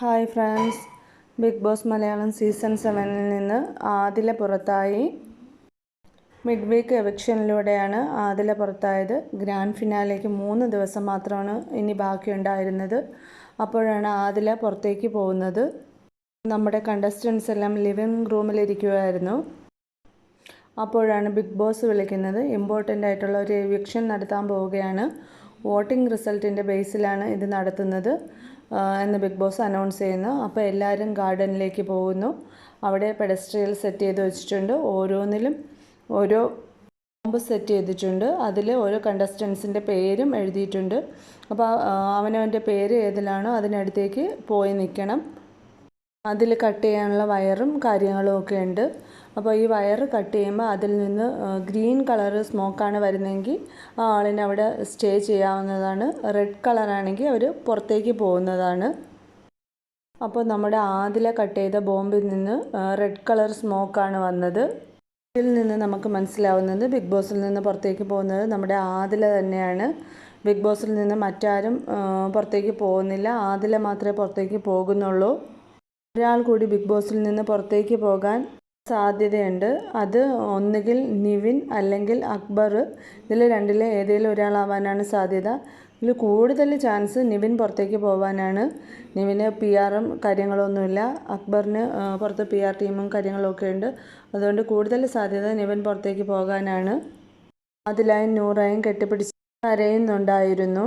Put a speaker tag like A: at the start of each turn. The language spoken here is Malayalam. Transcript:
A: Hi friends. Bigg Boss Malayalam season സെവനിൽ നിന്ന് ആദില പുറത്തായി. മിഡ് വീക്ക് എവിക്ഷനിലൂടെയാണ് ആദില പുറത്തായത്. ഗ്രാൻഡ് ഫിനാലേക്ക് മൂന്ന് ദിവസം മാത്രമാണ് ഇനി ബാക്കിയുണ്ടായിരുന്നത്. അപ്പോഴാണ് ആദില പുറത്തേക്ക് പോകുന്നത്. നമ്മുടെ കണ്ടസ്റ്റൻസ് എല്ലാം ലിവിങ് റൂമിലിരിക്കുമായിരുന്നു അപ്പോഴാണ് ബിഗ് ബോസ് വിളിക്കുന്നത്. ഇമ്പോർട്ടന്റ് ആയിട്ടുള്ള ഒരു എവിക്ഷൻ നടത്താൻ പോവുകയാണ്. വോട്ടിംഗ് റിസൾട്ടിന്റെ ബേസിലാണ് ഇത് നടത്തുന്നത് എന്ന് ബിഗ് ബോസ് അനൗൺസ് ചെയ്യുന്നു. അപ്പോൾ എല്ലാവരും ഗാർഡനിലേക്ക് പോകുന്നു. അവിടെ പെഡസ്ട്രിയൽ സെറ്റ് ചെയ്ത് വെച്ചിട്ടുണ്ട്. ഓരോന്നിലും ഓരോ ബോംബ് സെറ്റ് ചെയ്തിട്ടുണ്ട്. അതിൽ ഓരോ കണ്ടസ്റ്റൻസിന്റെ പേരും എഴുതിയിട്ടുണ്ട്. അപ്പോൾ അവനവന്റെ പേര് ഏതിലാണോ അതിനടുത്തേക്ക് പോയി നിൽക്കണം. അതിൽ കട്ട് ചെയ്യാനുള്ള വയറും കാര്യങ്ങളും ഒക്കെ ഉണ്ട്. അപ്പോൾ ഈ വയർ കട്ട് ചെയ്യുമ്പോൾ അതിൽ നിന്ന് ഗ്രീൻ കളർ സ്മോക്കാണ് വരുന്നതെങ്കിൽ ആ ആളിന് അവിടെ സ്റ്റേ ചെയ്യാവുന്നതാണ്. റെഡ് കളറാണെങ്കിൽ അവർ പുറത്തേക്ക് പോകുന്നതാണ്. അപ്പോൾ നമ്മുടെ ആദില കട്ട് ചെയ്ത ബോംബിൽ നിന്ന് റെഡ് കളർ സ്മോക്കാണ് വന്നത്. ഇതിൽ നിന്ന് നമുക്ക് മനസ്സിലാവുന്നത് ബിഗ് ബോസിൽ നിന്ന് പുറത്തേക്ക് പോകുന്നത് നമ്മുടെ ആദില തന്നെയാണ്. ബിഗ് ബോസിൽ നിന്ന് മറ്റാരും പുറത്തേക്ക് പോകുന്നില്ല. ആദില മാത്രമേ പുറത്തേക്ക് പോകുന്നുള്ളൂ. ഒരാൾ കൂടി ബിഗ് ബോസിൽ നിന്ന് പുറത്തേക്ക് പോകാൻ സാധ്യതയുണ്ട്. അത് ഒന്നുകിൽ നിവിൻ അല്ലെങ്കിൽ അക്ബർ. ഇതിൽ രണ്ടിലെ ഏതെങ്കിലും ഒരാളാവാനാണ് സാധ്യത. ഇതിൽ കൂടുതൽ ചാൻസ് നിവിൻ പുറത്തേക്ക് പോകാനാണ് നിവിന് പി ആറും കാര്യങ്ങളൊന്നുമില്ല. അക്ബറിന് പുറത്ത് പി ആർ ടീമും കാര്യങ്ങളൊക്കെ ഉണ്ട്. അതുകൊണ്ട് കൂടുതൽ സാധ്യത നിവിൻ പുറത്തേക്ക് പോകാനാണ്. അതിലായും നൂറായും കെട്ടിപ്പിടിച്ച് കരയുന്നുണ്ടായിരുന്നു.